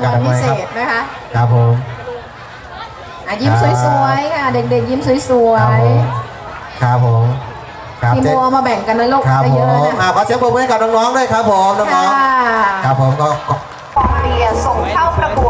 ากาศพิเศษนะคะครับผมยิ้มสวยๆค่ะเด็กๆยิ้มสวยๆครับผมครับพี่โมเอามาแบ่งกันในโลกได้เยอะนะอะขอเชิญงปรมือให้กับน้องๆด้วยครับผมน้องๆครับผมก็เรียส่งเข้าประกวด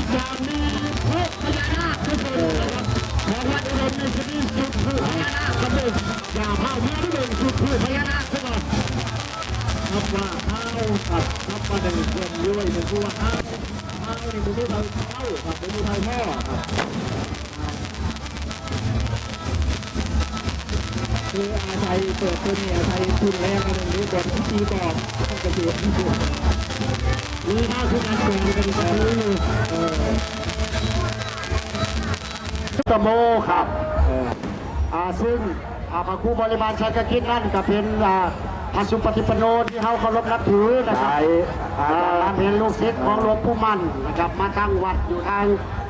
ดท้ายจะมีพวกพญานาคทุกคนนะครับของวัดอุดมในชนิดสุดผู้พญานาคครับผมอย่าพาเพื่อนที่เป็นสุดผู้พญานาคทุกคนครับว่าเอาครับครับมาหนึ่งคนด้วยหนึ่งผู้ว่าเอาเอาในมือที่เราเข้าครับเป็นมือไทยพ่อครับคืออาชัยเปิดตัวเนี่ยอาชัยทุนแรงกันหนึ่งนี้ก่อนทีก่อนต้องกระเทีย มที่สุดนี่ถ้าคือการเปลี่ยนเป็นแบบนี้เออตะโมครับเอออ่าซึ่งอ่าพระครูบริบาลชัยกกิจนั่นก็เป็นอ่าพระสุปฏิปโนที่เขาเคารพนับถือนะครับอ่าเป็นลูกศิษย์ของหลวงปู่มันนะครับมาตั้งวัดอยู่ทาง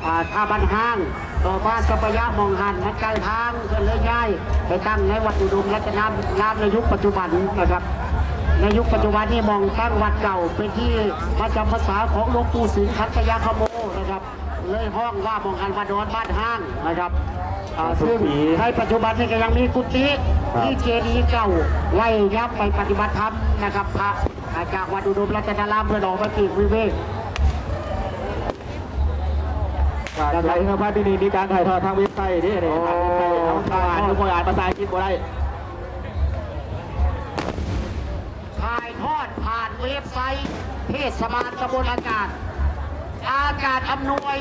อ่าท่าบันห้าง ต่อมาสัปยะมองหันมันไกลทางก็เลยย้ายไปตั้งในวัดอุดมรัตนารามในยุคปัจจุบันนะครับ ในยุคปัจจุบันนี้มองตั้งวัดเก่าเป็นที่ประจำภาษาของหลวงปู่สิงห์คัตยาคโมนะครับ เลยห้องว่ามองกันวัดดอนบ้านห้างนะครับอ่าซึ่งในปัจจุบันนี้ก็ยังมีกุฏิที่เจดีย์เก่าไว้ยับไปปฏิบัติธรรมนะครับพระจากวัดอุดมรัตนารามเพื่อออกมาปีกวิเวกจากไทยทางภาคที่นี่มีการถ่ายทอดทางเว็บไซต์นี่นี่ทางเว็บไซต์เอาทางอ่านทุกคนอ่านภาษาอังกฤษบ่ได้ ทอดผ่านเว็บไซต์เทศบาลตำบลอากาศ อากาศอำนวย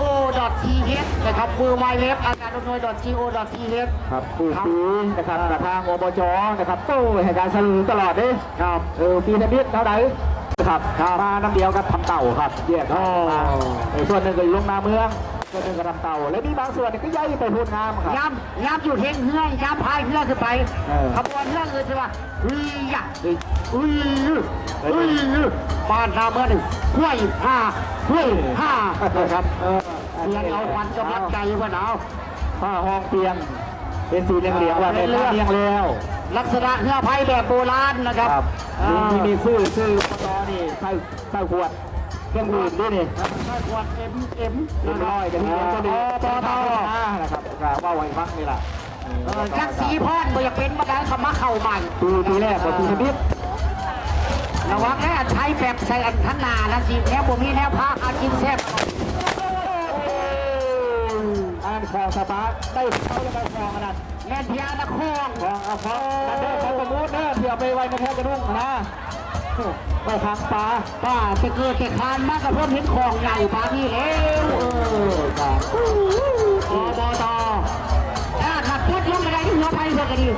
.go.th นะครับเวอร์ไวเว็บอากาศอำนวย .go.th ครับผู้ปีนะครับกระทางอบจนะครับตู้ให้การสนับสนุนตลอดเด้ครับเออปีละนิดเท่าไหร่ครับมาน้ำเดียวกับทำเต่าครับแยกกันมาเออส่วนหนึ่งก็อยู่ลงนาเมือง ส่วนหนึ่งก็ทำเต่าและมีบางส่วนก็ย้ายไปพูดงามครับ ย้ำย้ำอยู่เฮงเฮือยย้ำพายเฮือขึ้นไปเออ ขบวนเฮือคือใช่ป่ะอุ้ยยะอุ้ยอุ้ยบ้านนาเมืองหนึ่งห้วยห้าห้วยห้านะครับเออเสียงเอาควันกำลังใจว่าหนาวผ้าห้องเตียง เป็นสีเหลืองๆว่าเป็นผ้าเตียงแล้ว ลักษณะเฮือไผ่แบบโบราณนะครับครับอ่า ที่มีซื้อซื้อปตอนี่ใส่ใส่ขวด เครื่องดื่มด้วยนี่ใช้ขวดเอ็มเอ็มเรียบร้อยกันที่ก็ดีต่อต่อนะครับกล่าวว่าไว้ฟังนี่แหละจักสีพอนบ่อยากเป็นบันไดคำมาเข่าใหม่ปีปีแรกก็ปีนิดระวังแน่ใช้แบบใช้อันทันนานะสิแนวบ่มีแนวพาอากินแซ่บอ่านคอสปาร์ได้เข้าแล้วไปคอขนาดแม่นเพียนครคอเอาคอแต่เด้อเขาประมูลเด้อเผื่อไปไว้ในแทบกระดุงนะ ไปทางปลาป้าจะเกิดจะคานมากกับเพิ่มเห็นของใหญ่ปานี่แล้วเออจ้าอบตถ้าขับรถลงไปได้ที่หัวไปเพื่อกันดี